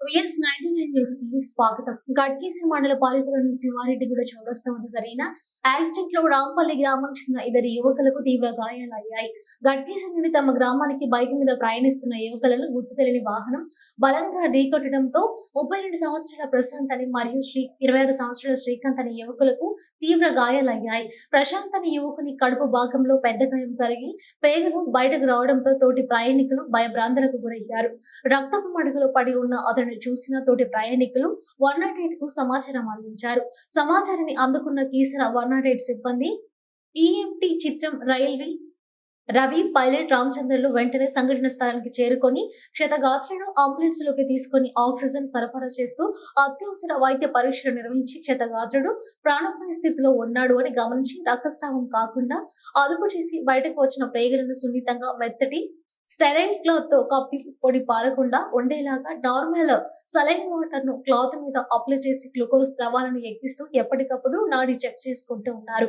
VS ninety nine న్యూస్కి స్వాగతం గడ్కేసి మండల పాలికలోని శివారెడ్డిగూడ చౌరస్తా వద్ద జరిగిన యాక్సిడెంట్లో రాంపల్లి గ్రామం చెందిన ఇద్దరు యువకులకు తీవ్ర గాయాలయ్యాయి. గడ్కేసి నుండి తమ గ్రామానికి బైక్ మీద ప్రయాణిస్తున్న యువకులను గుర్తు తెలియని వాహనం బలంగా ఢీకొట్టడంతో ముప్పై రెండు సంవత్సరాల ప్రశాంత్ అని మరియు శ్రీ ఇరవై ఆరు సంవత్సరాల శ్రీకాంత్ అనే యువకులకు తీవ్ర గాయాలయ్యాయి. ప్రశాంత్ అనే యువకుని కడుపు భాగంలో పెద్ద గాయం జరిగి పేగులు బయటకు రావడంతో తోటి ప్రయాణికులు భయభ్రాంతులకు గురయ్యారు. రక్తపు మడుగులో పడి ఉన్న అతను చూసిన తోటి ప్రయాణికులు వన్ నాట్ ఎయిట్కు సమాచారం అందించారు. సమాచారాన్ని అందుకున్న కీసర వన్ నాట్ ఎయిట్ సిబ్బంది ఈఎంటి చిత్రం రైల్వే రవి పైలట్ రామచంద్రలు వెంటనే సంఘటన స్థలానికి చేరుకొని క్షతగాత్రులను అంబులెన్స్లోకి తీసుకొని ఆక్సిజన్ సరఫరా చేస్తూ అత్యవసర వైద్య పరీక్షలు నిర్వహించి క్షతగాత్రుడు ప్రాణాపాయ స్థితిలో ఉన్నాడు అని గమనించి రక్తస్రావం కాకుండా అదుపు చేసి బయటకు వచ్చిన ప్రేగులను సున్నితంగా మెత్తటి స్టెరైన్ క్లాత్తో కప్పి పొడి పారకుండా ఉండేలాగా నార్మల్ సలైన్ వాటర్ను క్లాత్ మీద అప్లై చేసి గ్లూకోజ్ ద్రవాలను ఎక్కిస్తూ ఎప్పటికప్పుడు నాడి చెక్ చేసుకుంటూ ఉన్నారు.